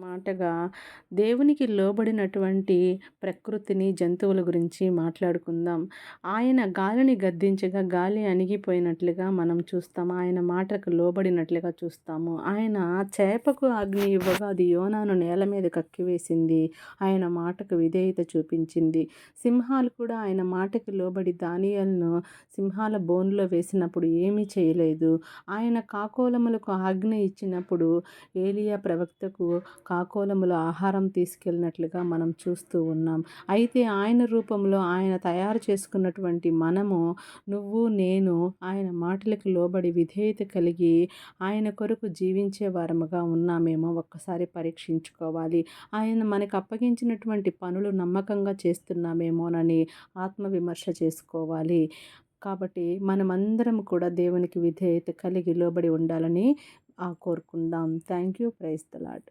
మాటగా దేవునికి లోబడినటువంటి ప్రకృతిని జంతువుల గురించి మాట్లాడుకుందాం. ఆయన గాలిని గద్దించగా గాలి అణిగిపోయినట్లుగా మనం చూస్తాం ఆయన మాటకు లోబడినట్లుగా చూస్తాము. ఆయన చేపకు అగ్ని ఇవ్వగా అది యోనాను నేల మీద కక్కివేసింది ఆయన మాటకు విధేయత చూపించింది. సింహాలు కూడా ఆయన మాటకు లోబడి దానియలను సింహాల బోన్లో వేసినప్పుడు ఏమీ చేయలేదు. ఆయన కాకోలములకు ఆజ్ఞ ఇచ్చినప్పుడు ఏలియా ప్రవక్తకు కాకోలముల ఆహారం తీసుకెళ్ళినట్లుగా మనం చూస్తూ ఉన్నాం. అయితే ఆయన రూపంలో ఆయన తయారు చేసుకున్నటువంటి మనము నువ్వు నేను ఆయన మాటలకు లోబడి విధేయత కలిగి ఆయన కొరకు జీవించే వారముగా ఉన్నామేమో ఒక్కసారి పరీక్షించుకోవాలి. ఆయన మనకు అప్పగించినటువంటి పనులు నమ్మకంగా చేస్తున్నామేమోనని ఆత్మవిమర్శ చేసుకోవాలి. కాబట్టి మనమందరం కూడా దేవునికి విధేయత కలిగి లోబడి ఉండాలని కోరుకుందాం. Thank you. Praise the Lord